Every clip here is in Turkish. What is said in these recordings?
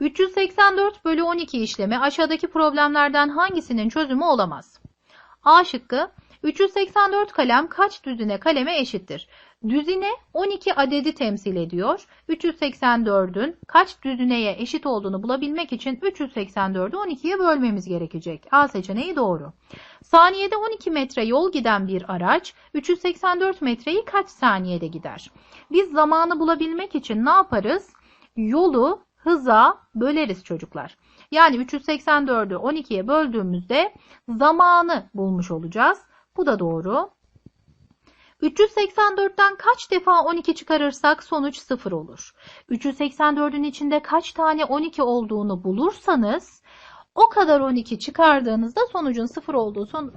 384 bölü 12 işlemi aşağıdaki problemlerden hangisinin çözümü olamaz? A şıkkı 384 kalem kaç düzine kaleme eşittir? Düzine 12 adedi temsil ediyor. 384'ün kaç düzineye eşit olduğunu bulabilmek için 384'ü 12'ye bölmemiz gerekecek. A seçeneği doğru. Saniyede 12 metre yol giden bir araç 384 metreyi kaç saniyede gider? Biz zamanı bulabilmek için ne yaparız? Yolu hıza böleriz çocuklar. Yani 384'ü 12'ye böldüğümüzde zamanı bulmuş olacağız. Bu da doğru. 384'ten kaç defa 12 çıkarırsak sonuç 0 olur. 384'ün içinde kaç tane 12 olduğunu bulursanız o kadar 12 çıkardığınızda sonucun 0 olduğu son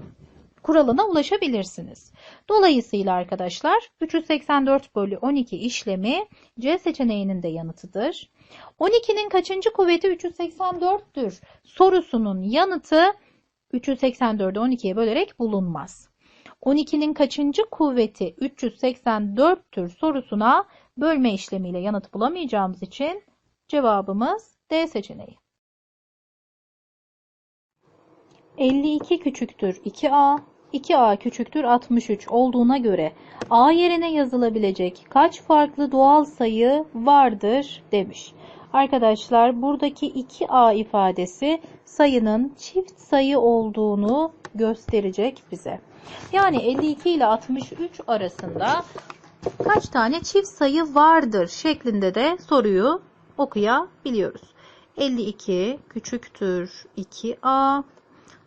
kuralına ulaşabilirsiniz. Dolayısıyla arkadaşlar 384 bölü 12 işlemi C seçeneğinin de yanıtıdır. 12'nin kaçıncı kuvveti 384'tür sorusunun yanıtı 384'ü 12'ye bölerek bulunmaz. 12'nin kaçıncı kuvveti 384'tür sorusuna bölme işlemiyle yanıt bulamayacağımız için cevabımız D seçeneği. 52 küçüktür 2A, 2A küçüktür 63 olduğuna göre A yerine yazılabilecek kaç farklı doğal sayı vardır demiş. Arkadaşlar buradaki 2A ifadesi sayının çift sayı olduğunu gösterecek bize. Yani 52 ile 63 arasında kaç tane çift sayı vardır şeklinde de soruyu okuyabiliyoruz. 52 küçüktür 2A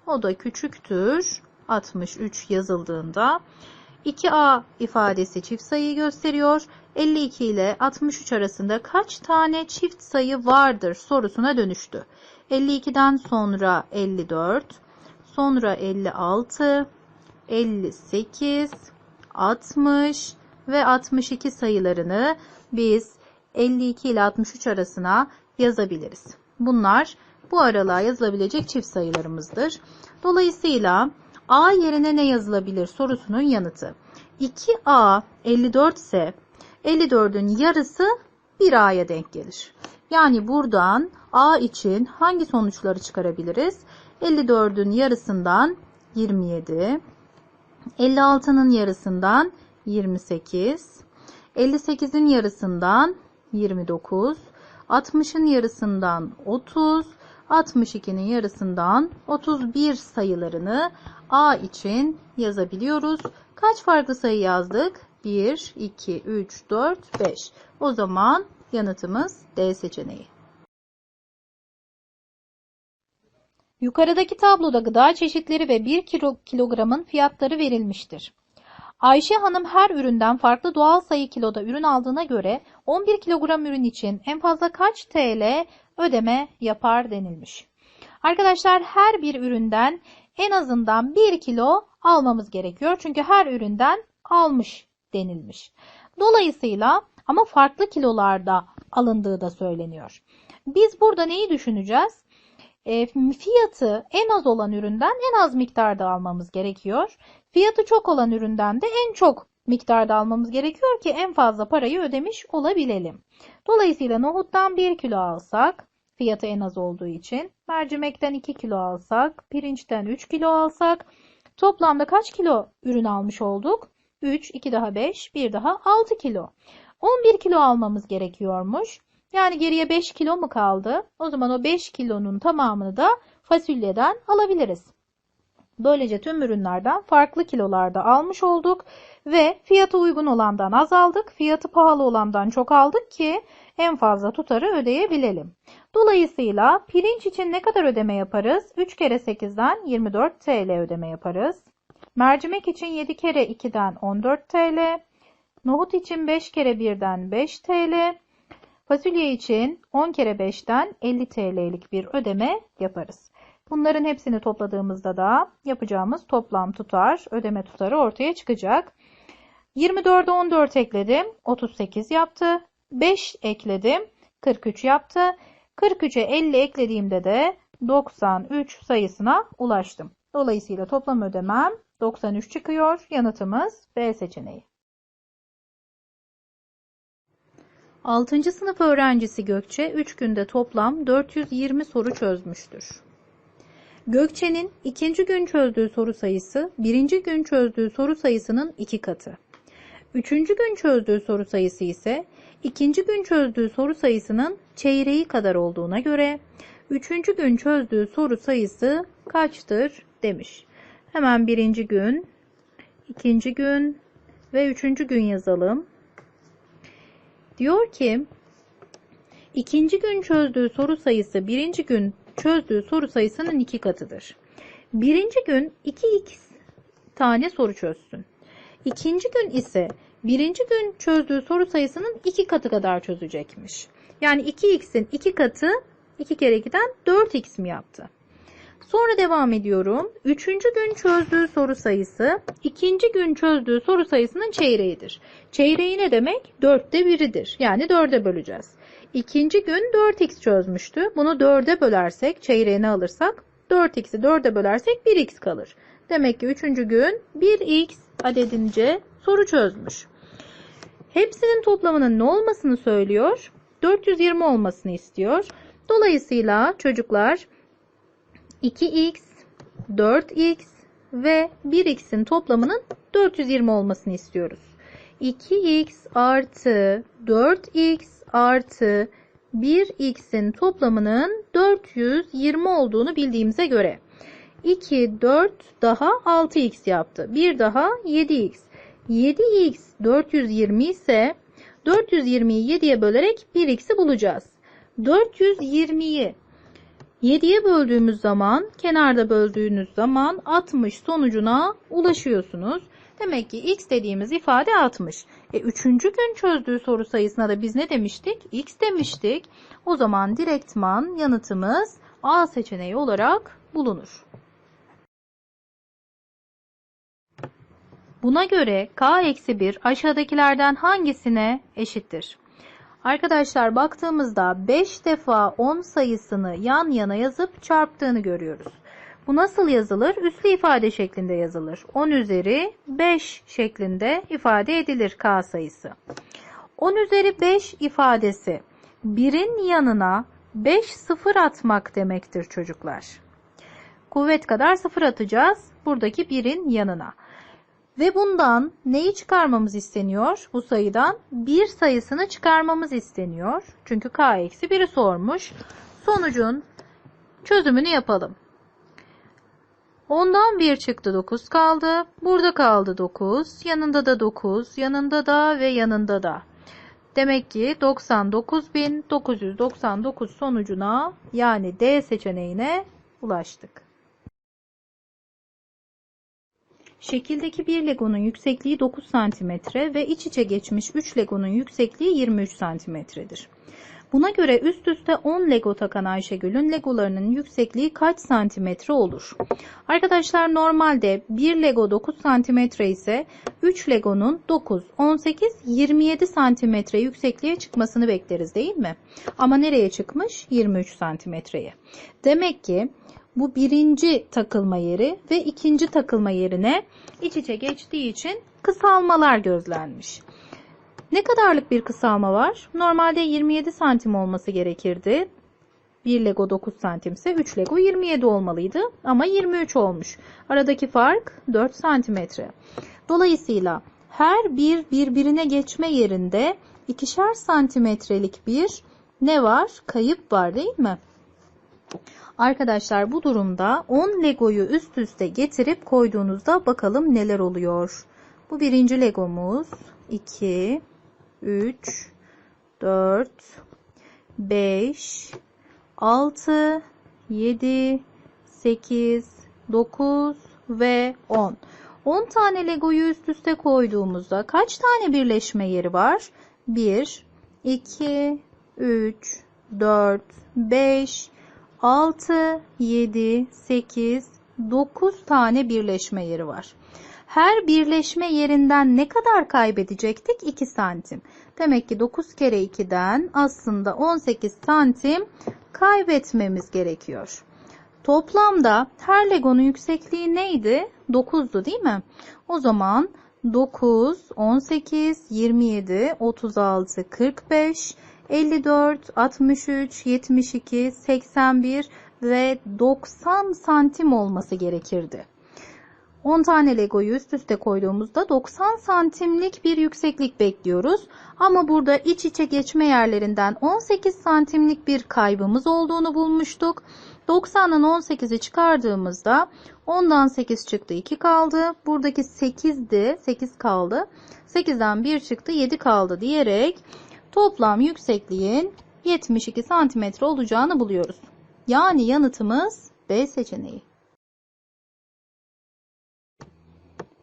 o da küçüktür 63 yazıldığında 2A ifadesi çift sayıyı gösteriyor. 52 ile 63 arasında kaç tane çift sayı vardır sorusuna dönüştü. 52'den sonra 54, sonra 56, 58, 60 ve 62 sayılarını biz 52 ile 63 arasına yazabiliriz. Bunlar bu aralığa yazılabilecek çift sayılarımızdır. Dolayısıyla A yerine ne yazılabilir sorusunun yanıtı. 2A 54 ise 54'ün yarısı 1A'ya denk gelir. Yani buradan A için hangi sonuçları çıkarabiliriz? 54'ün yarısından 27, 56'nın yarısından 28, 58'in yarısından 29, 60'ın yarısından 30, 62'nin yarısından 31 sayılarını A için yazabiliyoruz. Kaç farklı sayı yazdık? 1, 2, 3, 4, 5. O zaman yanıtımız D seçeneği. Yukarıdaki tabloda gıda çeşitleri ve 1 kilo, kilogramın fiyatları verilmiştir. Ayşe Hanım her üründen farklı doğal sayı kiloda ürün aldığına göre 11 kilogram ürün için en fazla kaç TL ödeme yapar denilmiş. Arkadaşlar her bir üründen en azından 1 kilo almamız gerekiyor. Çünkü her üründen almış denilmiş. Dolayısıyla ama farklı kilolarda alındığı da söyleniyor. Biz burada neyi düşüneceğiz? E, fiyatı en az olan üründen en az miktarda almamız gerekiyor. Fiyatı çok olan üründen de en çok miktarda almamız gerekiyor ki en fazla parayı ödemiş olabilelim. Dolayısıyla nohuttan 1 kilo alsak fiyatı en az olduğu için mercimekten 2 kilo alsak pirinçten 3 kilo alsak toplamda kaç kilo ürün almış olduk? 3, 2 daha 5, 1 daha 6 kilo. 11 kilo almamız gerekiyormuş. Yani geriye 5 kilo mu kaldı? O zaman o 5 kilonun tamamını da fasulyeden alabiliriz. Böylece tüm ürünlerden farklı kilolarda almış olduk ve fiyatı uygun olandan az aldık, fiyatı pahalı olandan çok aldık ki en fazla tutarı ödeyebilelim. Dolayısıyla pirinç için ne kadar ödeme yaparız? 3 kere 8'den 24 TL ödeme yaparız. Mercimek için 7 kere 2'den 14 TL. Nohut için 5 kere 1'den 5 TL. Fasulye için 10 kere 5'ten 50 TL'lik bir ödeme yaparız. Bunların hepsini topladığımızda da yapacağımız toplam tutar, ödeme tutarı ortaya çıkacak. 24'e 14 ekledim, 38 yaptı. 5 ekledim, 43 yaptı. 43'e 50 eklediğimde de 93 sayısına ulaştım. Dolayısıyla toplam ödemem 93 çıkıyor. Yanıtımız B seçeneği. 6. sınıf öğrencisi Gökçe 3 günde toplam 420 soru çözmüştür. Gökçe'nin ikinci gün çözdüğü soru sayısı birinci gün çözdüğü soru sayısının iki katı. Üçüncü gün çözdüğü soru sayısı ise ikinci gün çözdüğü soru sayısının çeyreği kadar olduğuna göre üçüncü gün çözdüğü soru sayısı kaçtır demiş. Hemen birinci gün, ikinci gün ve üçüncü gün yazalım. Diyor ki ikinci gün çözdüğü soru sayısı birinci gün çözdüğü soru sayısının iki katıdır. Birinci gün 2x tane soru çözsün. İkinci gün ise birinci gün çözdüğü soru sayısının iki katı kadar çözecekmiş. Yani 2x'in iki katı 2 kere 2'den 4x mi yaptı? Sonra devam ediyorum. Üçüncü gün çözdüğü soru sayısı ikinci gün çözdüğü soru sayısının çeyreğidir. Çeyreği ne demek? Dörtte biridir. Yani dörde böleceğiz. İkinci gün 4x çözmüştü. Bunu 4'e bölersek, çeyreğini alırsak 4x'i 4'e bölersek 1x kalır. Demek ki üçüncü gün 1x adedince soru çözmüş. Hepsinin toplamının ne olmasını söylüyor? 420 olmasını istiyor. Dolayısıyla çocuklar 2x, 4x ve 1x'in toplamının 420 olmasını istiyoruz. 2x artı 4x artı 1x'in toplamının 420 olduğunu bildiğimize göre 2, 4 daha 6x yaptı. 1 daha 7x. 7x 420 ise 420'yi 7'ye bölerek 1x'i bulacağız. 420'yi 7'ye böldüğümüz zaman, kenarda böldüğünüz zaman 60 sonucuna ulaşıyorsunuz. Demek ki x dediğimiz ifade 60. E, üçüncü gün çözdüğü soru sayısına da biz ne demiştik? x demiştik. O zaman direktman yanıtımız A seçeneği olarak bulunur. Buna göre k-1 aşağıdakilerden hangisine eşittir? Arkadaşlar baktığımızda 5 defa 10 sayısını yan yana yazıp çarptığını görüyoruz. Bu nasıl yazılır? Üslü ifade şeklinde yazılır. 10 üzeri 5 şeklinde ifade edilir k sayısı. 10 üzeri 5 ifadesi 1'in yanına 5 sıfır atmak demektir çocuklar. Kuvvet kadar sıfır atacağız buradaki 1'in yanına. Ve bundan neyi çıkarmamız isteniyor? Bu sayıdan bir sayısını çıkarmamız isteniyor. Çünkü k eksi 1'i sormuş. Sonucun çözümünü yapalım. Ondan 1 çıktı 9 kaldı. Burada kaldı 9. Yanında da 9. Yanında da ve yanında da. Demek ki 99.999 sonucuna yani D seçeneğine ulaştık. Şekildeki bir legonun yüksekliği 9 cm ve iç içe geçmiş 3 legonun yüksekliği 23 cm'dir. Buna göre üst üste 10 lego takan Ayşegül'ün legolarının yüksekliği kaç santimetre olur? Arkadaşlar normalde 1 lego 9 santimetre ise 3 legonun 9, 18, 27 santimetre yüksekliğe çıkmasını bekleriz değil mi? Ama nereye çıkmış? 23 santimetreye. Demek ki bu birinci takılma yeri ve ikinci takılma yerine iç içe geçtiği için kısalmalar gözlenmiş. Ne kadarlık bir kısalma var? Normalde 27 santim olması gerekirdi. 1 Lego 9 santim ise 3 Lego 27 olmalıydı ama 23 olmuş. Aradaki fark 4 santimetre. Dolayısıyla her bir birbirine geçme yerinde ikişer santimetrelik bir ne var? Kayıp var değil mi? Arkadaşlar bu durumda 10 Lego'yu üst üste getirip koyduğunuzda bakalım neler oluyor. Bu birinci Legomuz 2, 3, 4, 5, 6, 7, 8, 9 ve 10. 10 tane Lego'yu üst üste koyduğumuzda kaç tane birleşme yeri var? 1, 2, 3, 4, 5, 6, 7, 8, 9 tane birleşme yeri var. Her birleşme yerinden ne kadar kaybedecektik? 2 santim. Demek ki 9 kere 2'den aslında 18 santim kaybetmemiz gerekiyor. Toplamda her legonun yüksekliği neydi? 9'du değil mi? O zaman 9, 18, 27, 36, 45, 54, 63, 72, 81 ve 90 santim olması gerekirdi. 10 tane Lego'yu üst üste koyduğumuzda 90 santimlik bir yükseklik bekliyoruz. Ama burada iç içe geçme yerlerinden 18 santimlik bir kaybımız olduğunu bulmuştuk. 90'dan 18'i çıkardığımızda 10'dan 8 çıktı 2 kaldı. Buradaki 8'di 8 kaldı. 8'den 1 çıktı 7 kaldı diyerek toplam yüksekliğin 72 santimetre olacağını buluyoruz. Yani yanıtımız B seçeneği.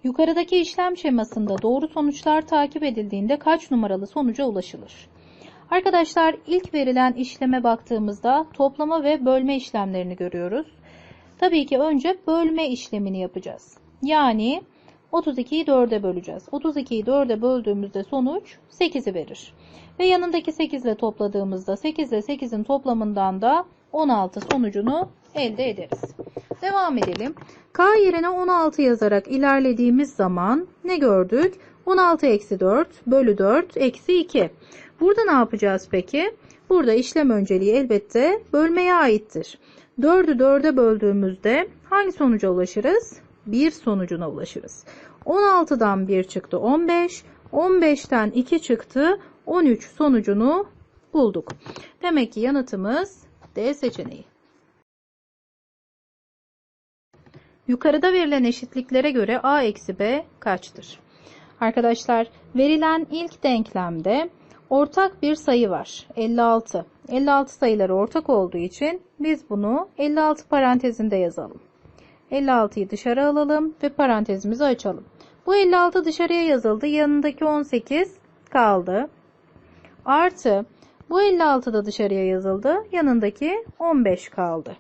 Yukarıdaki işlem şemasında doğru sonuçlar takip edildiğinde kaç numaralı sonuca ulaşılır? Arkadaşlar ilk verilen işleme baktığımızda toplama ve bölme işlemlerini görüyoruz. Tabii ki önce bölme işlemini yapacağız. Yani 32'yi 4'e böleceğiz. 32'yi 4'e böldüğümüzde sonuç 8'i verir. Ve yanındaki 8 ile topladığımızda 8 ile 8'in toplamından da 16 sonucunu elde ederiz. Devam edelim. K yerine 16 yazarak ilerlediğimiz zaman ne gördük? 16 eksi 4 bölü 4 eksi 2. Burada ne yapacağız peki? Burada işlem önceliği elbette bölmeye aittir. 4'ü 4'e böldüğümüzde hangi sonuca ulaşırız? 1 sonucuna ulaşırız. 16'dan 1 çıktı 15. 15'ten 2 çıktı 13 sonucunu bulduk. Demek ki yanıtımız D seçeneği. Yukarıda verilen eşitliklere göre a eksi b kaçtır? Arkadaşlar verilen ilk denklemde ortak bir sayı var. 56. 56 sayıları ortak olduğu için biz bunu 56 parantezinde yazalım. 56'yı dışarı alalım ve parantezimizi açalım. Bu 56 dışarıya yazıldı. Yanındaki 18 kaldı. Artı bu 56 da dışarıya yazıldı. Yanındaki 15 kaldı.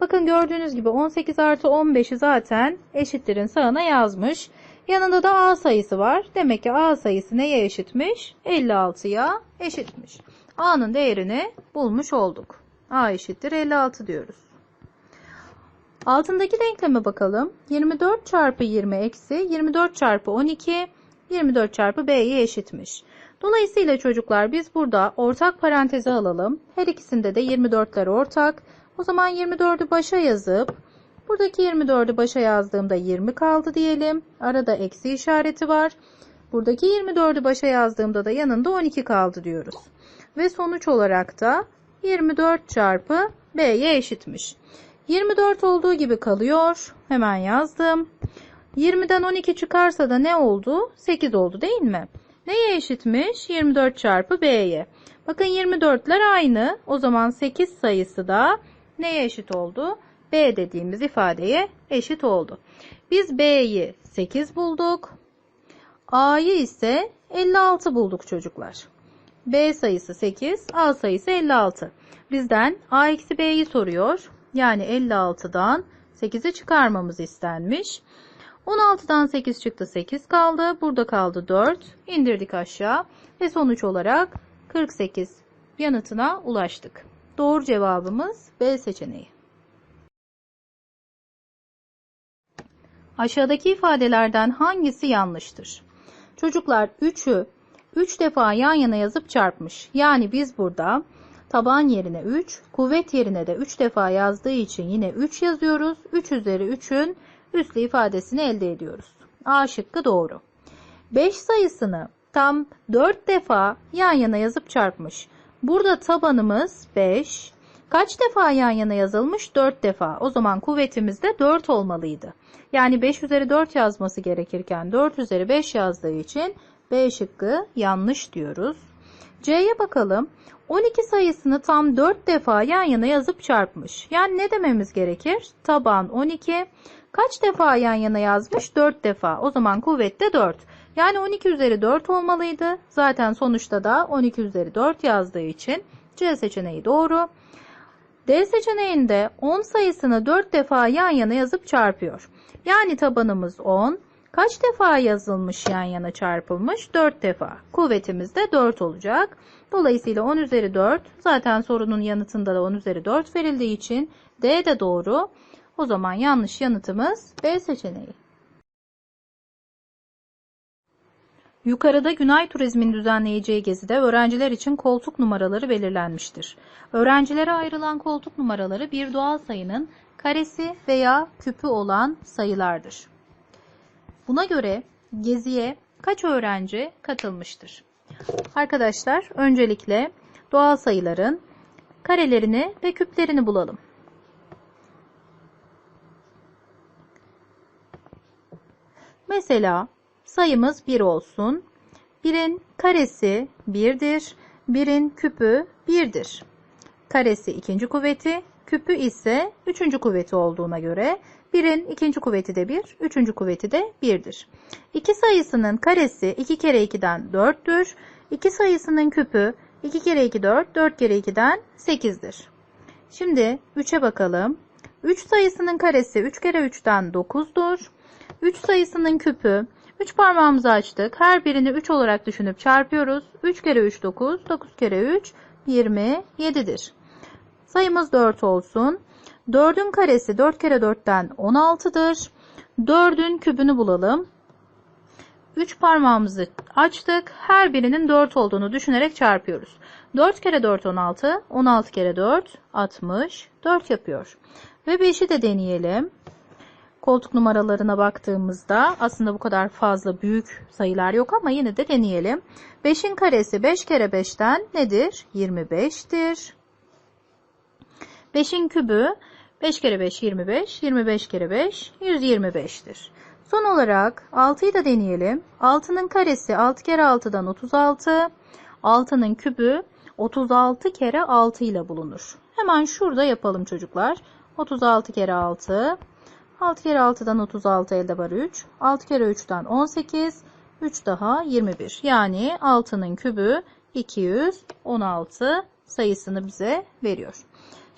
Bakın gördüğünüz gibi 18 artı 15'i zaten eşittirin sağına yazmış. Yanında da A sayısı var. Demek ki A sayısı neye eşitmiş? 56'ya eşitmiş. A'nın değerini bulmuş olduk. A eşittir 56 diyoruz. Altındaki denkleme bakalım. 24 çarpı 20 eksi 24 çarpı 12 24 çarpı B'ye eşitmiş. Dolayısıyla çocuklar biz burada ortak paranteze alalım. Her ikisinde de 24'ler ortak. O zaman 24'ü başa yazıp buradaki 24'ü başa yazdığımda 20 kaldı diyelim. Arada eksi işareti var. Buradaki 24'ü başa yazdığımda da yanında 12 kaldı diyoruz. Ve sonuç olarak da 24 çarpı B'ye eşitmiş. 24 olduğu gibi kalıyor. Hemen yazdım. 20'den 12 çıkarsa da ne oldu? 8 oldu değil mi? Neye eşitmiş? 24 çarpı B'ye. Bakın 24'ler aynı. O zaman 8 sayısı da neye eşit oldu? B dediğimiz ifadeye eşit oldu. Biz B'yi 8 bulduk. A'yı ise 56 bulduk çocuklar. B sayısı 8, A sayısı 56. Bizden A eksi B'yi soruyor. Yani 56'dan 8'i çıkarmamız istenmiş. 16'dan 8 çıktı 8 kaldı. Burada kaldı 4. İndirdik aşağı ve sonuç olarak 48 yanıtına ulaştık. Doğru cevabımız B seçeneği. Aşağıdaki ifadelerden hangisi yanlıştır? Çocuklar 3'ü 3 defa yan yana yazıp çarpmış. Yani biz burada taban yerine 3, kuvvet yerine de 3 defa yazdığı için yine 3 yazıyoruz. 3 üzeri 3'ün üslü ifadesini elde ediyoruz. A şıkkı doğru. 5 sayısını tam 4 defa yan yana yazıp çarpmış. Burada tabanımız 5. Kaç defa yan yana yazılmış? 4 defa. O zaman kuvvetimiz de 4 olmalıydı. Yani 5 üzeri 4 yazması gerekirken 4 üzeri 5 yazdığı için B şıkkı yanlış diyoruz. C'ye bakalım. 12 sayısını tam 4 defa yan yana yazıp çarpmış. Yani ne dememiz gerekir? Taban 12. Kaç defa yan yana yazmış? 4 defa. O zaman kuvvet de 4. Yani 12 üzeri 4 olmalıydı. Zaten sonuçta da 12 üzeri 4 yazdığı için C seçeneği doğru. D seçeneğinde 10 sayısını 4 defa yan yana yazıp çarpıyor. Yani tabanımız 10. Kaç defa yazılmış yan yana çarpılmış? 4 defa. Kuvvetimiz de 4 olacak. Dolayısıyla 10 üzeri 4 zaten sorunun yanıtında da 10 üzeri 4 verildiği için D de doğru. O zaman yanlış yanıtımız B seçeneği. Yukarıda Günay Turizm'in düzenleyeceği gezide öğrenciler için koltuk numaraları belirlenmiştir. Öğrencilere ayrılan koltuk numaraları bir doğal sayının karesi veya küpü olan sayılardır. Buna göre geziye kaç öğrenci katılmıştır? Arkadaşlar öncelikle doğal sayıların karelerini ve küplerini bulalım. Mesela sayımız 1 olsun. 1'in karesi 1'dir. 1'in küpü 1'dir. Karesi ikinci kuvveti, küpü ise üçüncü kuvveti olduğuna göre 1'in ikinci kuvveti de 1, üçüncü kuvveti de 1'dir. 2 sayısının karesi 2 kere 2'den 4'tür. 2 sayısının küpü 2 kere 2 4, 4 kere 2'den 8'dir. Şimdi 3'e bakalım. 3 sayısının karesi 3 kere 3'ten 9'dur. 3 sayısının küpü 3 parmağımızı açtık. Her birini 3 olarak düşünüp çarpıyoruz. 3 kere 3 9, 9 kere 3 27'dir. Sayımız 4 olsun. 4'ün karesi 4 kere 4'ten 16'dır. 4'ün kübünü bulalım. 3 parmağımızı açtık. Her birinin 4 olduğunu düşünerek çarpıyoruz. 4 kere 4 16, 16 kere 4 60, 4 yapıyor. Ve 5'i de deneyelim. Koltuk numaralarına baktığımızda aslında bu kadar fazla büyük sayılar yok ama yine de deneyelim. 5'in karesi 5 kere 5'ten nedir? 25'tir. 5'in kübü 5 kere 5 25, 25 kere 5 125'tir. Son olarak 6'yı da deneyelim. 6'nın karesi 6 kere 6'dan 36. 6'nın kübü 36 kere 6 ile bulunur. Hemen şurada yapalım çocuklar. 36 kere 6. 6 kere 6'dan 36 elde var 3. 6 kere 3'ten 18. 3 daha 21. Yani 6'nın kübü 216 sayısını bize veriyor.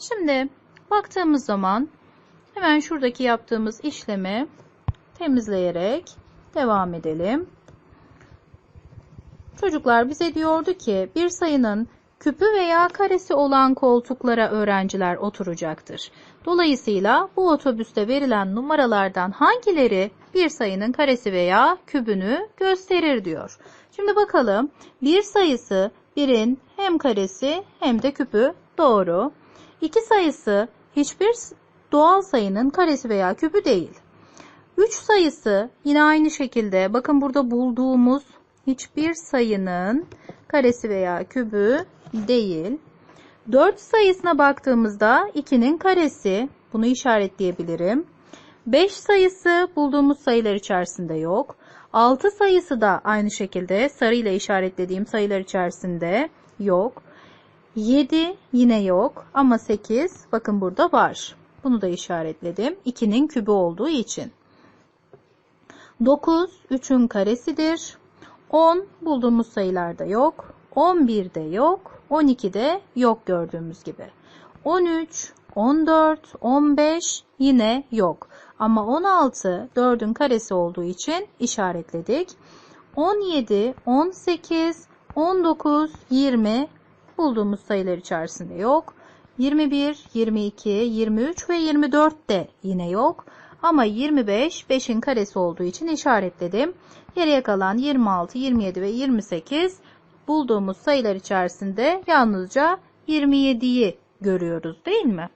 Şimdi baktığımız zaman hemen şuradaki yaptığımız işlemi temizleyerek devam edelim. Çocuklar bize diyordu ki bir sayının küpü veya karesi olan koltuklara öğrenciler oturacaktır. Dolayısıyla bu otobüste verilen numaralardan hangileri bir sayının karesi veya kübünü gösterir diyor. Şimdi bakalım bir sayısı birin hem karesi hem de küpü doğru. İki sayısı hiçbir doğal sayının karesi veya küpü değil. 3 sayısı yine aynı şekilde bakın burada bulduğumuz hiçbir sayının karesi veya kübü değil. 4 sayısına baktığımızda 2'nin karesi bunu işaretleyebilirim. 5 sayısı bulduğumuz sayılar içerisinde yok. 6 sayısı da aynı şekilde sarıyla işaretlediğim sayılar içerisinde yok. 7 yine yok ama 8 bakın burada var. Bunu da işaretledim. 2'nin kübü olduğu için. 9 3'ün karesidir. 10 bulduğumuz sayılarda yok. 11 de yok. 12 de yok gördüğümüz gibi. 13, 14, 15 yine yok. Ama 16 4'ün karesi olduğu için işaretledik. 17, 18, 19, 20 bulduğumuz sayılar içerisinde yok. 21, 22, 23 ve 24 de yine yok. Ama 25 5'in karesi olduğu için işaretledim. Geriye kalan 26, 27 ve 28 bulduğumuz sayılar içerisinde yalnızca 27'yi görüyoruz değil mi?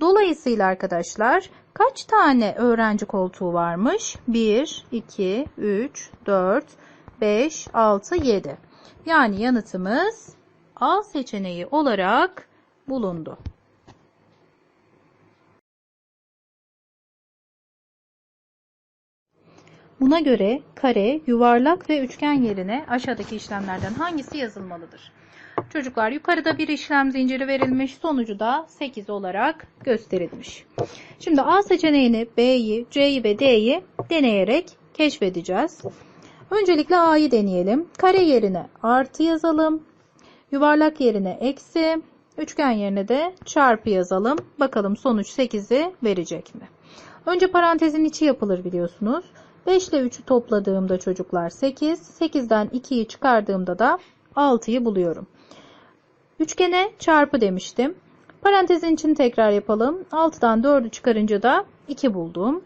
Dolayısıyla arkadaşlar kaç tane öğrenci koltuğu varmış? 1, 2, 3, 4, 5, 6, 7. Yani yanıtımız A seçeneği olarak bulundu. Buna göre kare, yuvarlak ve üçgen yerine aşağıdaki işlemlerden hangisi yazılmalıdır? Çocuklar yukarıda bir işlem zinciri verilmiş. Sonucu da 8 olarak gösterilmiş. Şimdi A seçeneğini B'yi, C'yi ve D'yi deneyerek keşfedeceğiz. Öncelikle A'yı deneyelim. Kare yerine artı yazalım. Yuvarlak yerine eksi. Üçgen yerine de çarpı yazalım. Bakalım sonuç 8'i verecek mi? Önce parantezin içi yapılır biliyorsunuz. 5 ile 3'ü topladığımda çocuklar 8. 8'den 2'yi çıkardığımda da 6'yı buluyorum. Üçgene çarpı demiştim. Parantezin için tekrar yapalım. 6'dan 4'ü çıkarınca da 2 buldum.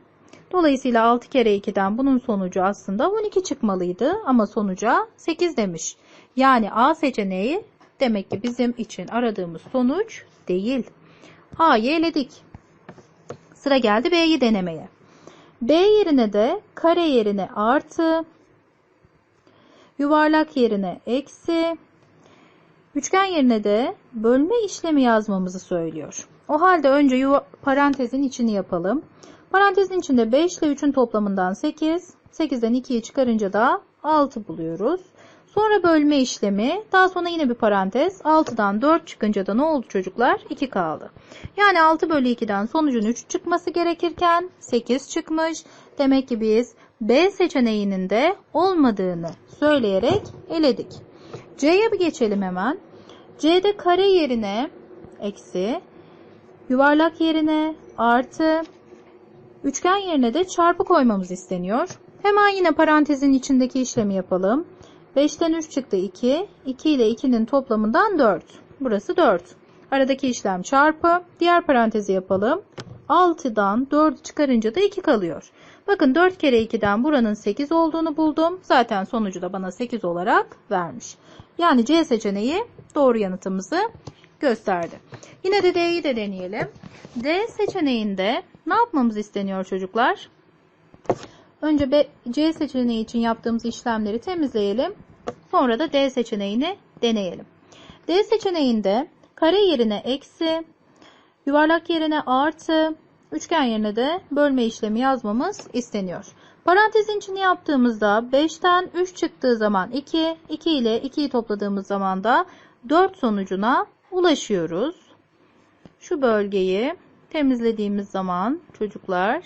Dolayısıyla 6 kere 2'den bunun sonucu aslında 12 çıkmalıydı ama sonuca 8 demiş. Yani A seçeneği demek ki bizim için aradığımız sonuç değil. A'yı eledik. Sıra geldi B'yi denemeye. B yerine de kare yerine artı, yuvarlak yerine eksi, üçgen yerine de bölme işlemi yazmamızı söylüyor. O halde önce yuva- parantezin içini yapalım. Parantezin içinde 5 ile 3'ün toplamından 8, 8'den 2'yi çıkarınca da 6 buluyoruz. Sonra bölme işlemi, daha sonra yine bir parantez. 6'dan 4 çıkınca da ne oldu çocuklar? 2 kaldı. Yani 6 bölü 2'den sonucun 3 çıkması gerekirken 8 çıkmış. Demek ki biz B seçeneğinin de olmadığını söyleyerek eledik. C'ye bir geçelim hemen. C'de kare yerine eksi, yuvarlak yerine artı, üçgen yerine de çarpı koymamız isteniyor. Hemen yine parantezin içindeki işlemi yapalım. 5'ten 3 çıktı 2. 2 ile 2'nin toplamından 4. Burası 4. Aradaki işlem çarpı. Diğer parantezi yapalım. 6'dan 4 çıkarınca da 2 kalıyor. Bakın 4 kere 2'den buranın 8 olduğunu buldum. Zaten sonucu da bana 8 olarak vermiş. Yani C seçeneği doğru yanıtımızı gösterdi. Yine de D'yi de deneyelim. D seçeneğinde ne yapmamız isteniyor çocuklar? Önce C seçeneği için yaptığımız işlemleri temizleyelim. Sonra da D seçeneğini deneyelim. D seçeneğinde kare yerine eksi, yuvarlak yerine artı, üçgen yerine de bölme işlemi yazmamız isteniyor. Parantezin içini yaptığımızda 5'ten 3 çıktığı zaman 2, 2 ile 2'yi topladığımız zaman da 4 sonucuna ulaşıyoruz. Şu bölgeyi temizlediğimiz zaman çocuklar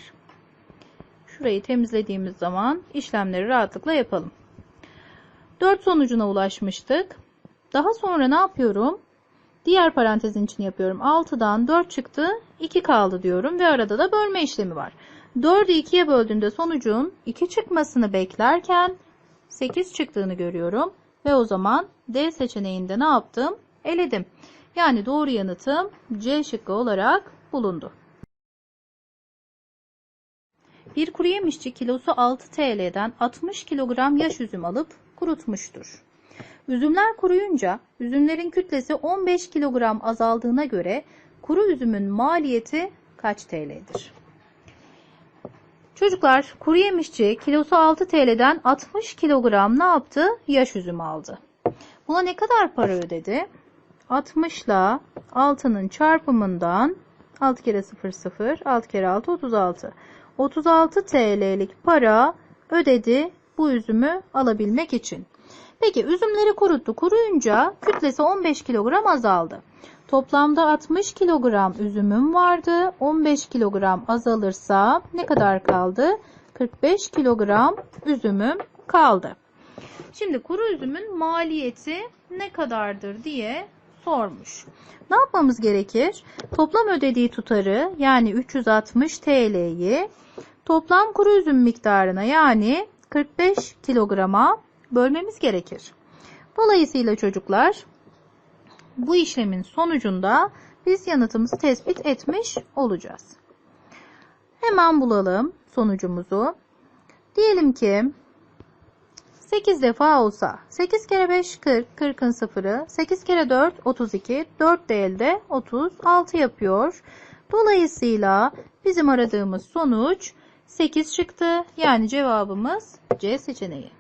Şurayı temizlediğimiz zaman işlemleri rahatlıkla yapalım. 4 sonucuna ulaşmıştık. Daha sonra ne yapıyorum? Diğer parantezin içini yapıyorum. 6'dan 4 çıktı, 2 kaldı diyorum ve arada da bölme işlemi var. 4'ü 2'ye böldüğümde sonucun 2 çıkmasını beklerken 8 çıktığını görüyorum. Ve o zaman D seçeneğinde ne yaptım? Eledim. Yani doğru yanıtım C şıkkı olarak bulundu. Bir kuru yemişçi kilosu 6 TL'den 60 kilogram yaş üzüm alıp kurutmuştur. Üzümler kuruyunca üzümlerin kütlesi 15 kilogram azaldığına göre kuru üzümün maliyeti kaç TL'dir? Çocuklar kuru yemişçi kilosu 6 TL'den 60 kilogram ne yaptı? Yaş üzüm aldı. Buna ne kadar para ödedi? 60 ile 6'nın çarpımından 6 kere 0 0 6 kere 6 36. 36 TL'lik para ödedi bu üzümü alabilmek için. Peki üzümleri kuruttu. Kuruyunca kütlesi 15 kilogram azaldı. Toplamda 60 kilogram üzümüm vardı. 15 kilogram azalırsa ne kadar kaldı? 45 kilogram üzümüm kaldı. Şimdi kuru üzümün maliyeti ne kadardır diye sormuş. Ne yapmamız gerekir? Toplam ödediği tutarı yani 360 TL'yi toplam kuru üzüm miktarına yani 45 kilograma bölmemiz gerekir. Dolayısıyla çocuklar bu işlemin sonucunda biz yanıtımızı tespit etmiş olacağız. Hemen bulalım sonucumuzu. Diyelim ki 8 defa olsa 8 kere 5 40, 40'ın sıfırı, 8 kere 4 32, 4 de elde 36 yapıyor. Dolayısıyla bizim aradığımız sonuç 8 çıktı. Yani cevabımız C seçeneği.